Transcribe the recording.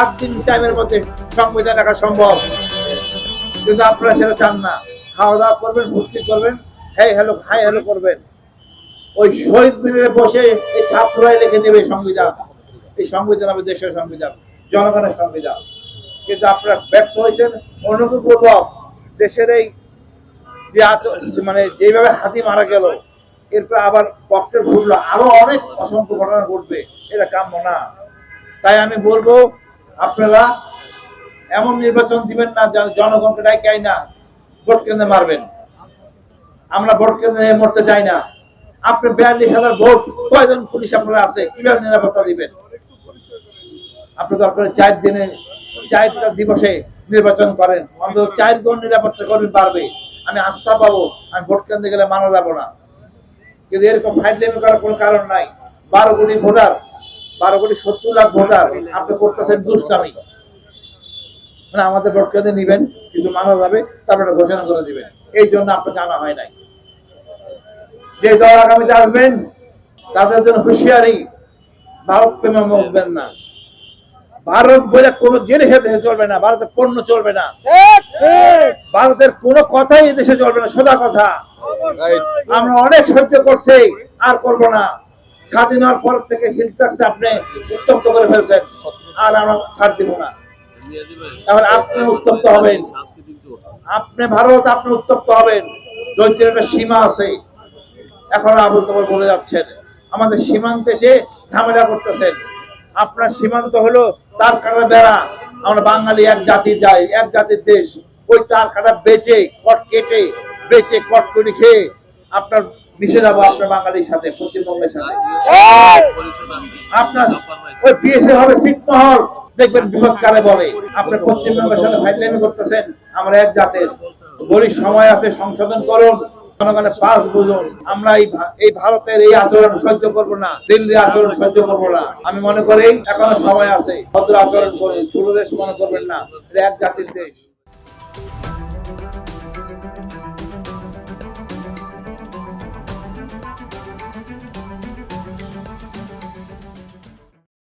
সাত দিন টাইমের মধ্যে সংবিধান রাখা সম্ভব। কিন্তু আপনারা সেটা চান না। খাওয়া দাওয়া করবেন, ভর্তি করবেন হ্যাঁ হ্যালো হাই হ্যালো করবেন। ওই শহীদ মিনারে বসে এই ছাত্ররাই লিখে দেবে সংবিধান। এই সংবিধান হবে দেশের সংবিধান, জনগণের সংবিধান। কিন্তু আপনারা ব্যর্থ হয়েছেন অনুগ্রহপূর্বক দেশের এই যে মানে যেভাবে হাতি মারা গেল, এরপর আবার বক্সের ঘুরলো। আরও অনেক অসংখ্য ঘটনা ঘটবে, এটা কাম্য না। তাই আমি বলব আপনারা এমন নির্বাচন দিবেন না যেন জনগণকে ডাইকাই না, ভোট কেন্দ্রে মারবেন। আমরা ভোট কেন্দ্রে মরতে চাই না। আপনি বিয়াল্লিশ হাজার ভোট, কয়জন পুলিশ আপনারা আছে? কীভাবে নিরাপত্তা দিবেন? আপনি দরকার চার দিনে, চারটা দিবসে নির্বাচন করেন। অন্তত চার গুণ নিরাপত্তা কর্মী পারবে আমি আস্থা পাবো, আমি ভোট কেন্দ্রে গেলে মানা যাব না। কিন্তু এরকম ফাইটলেমি করার কোনো কারণ নাই। বারো কোটি ভোটার বারো কোটি সত্তর লাখ ভোটার আপনি করতেছেন দুষ্টামি। মানে আমাদের ভোট কেন্দ্রে নিবেন কিছু মানা যাবে তারপরে ঘোষণা করে দিবেন। এই জন্য আপনাকে আনা হয় নাই। যে দল আগামীতে আসবেন তাদের জন্য হুঁশিয়ারি ভারত প্রেমে মুখবেন না। ভারত বলে কোনো জিনিস দেশে চলবে না ভারতের পণ্য চলবে না। ভারতের কোনো কথাই দেশে চলবে না সোজা কথা। আমরা অনেক সহ্য করছি আর করব না। স্বাধীন হওয়ার পর থেকে হিল ট্যাক্সে আপনি উত্তপ্ত করে ফেলছেন। আর আমরা ছাড় দিব না। এখন আপনি উত্তপ্ত হবেন। আপনি ভারত, আপনি উত্তপ্ত হবেন। দৈত্যের একটা সীমা আছে। এখন আবুল তোমার বলে যাচ্ছেন, আমাদের সীমান্তে এসে ঝামেলা করতেছেন। আপনার সীমান্ত হলো তার কাটা বেড়া। আমরা বাঙালি এক জাতির যাই, এক জাতির দেশ। ওই তার কাটা বেচে, কট কেটে, বেচে কট করে খেয়ে আপনার মিশে যাব আপনার বাঙালির সাথে পশ্চিমবঙ্গের সাথে। আপনার ওই বিএসএফ হবে ছিটমহল দেখবেন বিপদ কারে বলে। আপনি পশ্চিমবঙ্গের সাথে ফাইজলামি করতেছেন। আমরা এক জাতের। বলি সময় আছে সংশোধন করুন। জনগণের পাস বুঝুন। আমরা এই এই ভারতের এই আচরণ সহ্য করব না। দিল্লির আচরণ সহ্য করব না। আমি মনে করি এখনও সময় আছে। ভদ্র আচরণ করুন। ছোট দেশ মনে করবেন না। এটা এক জাতির দেশ।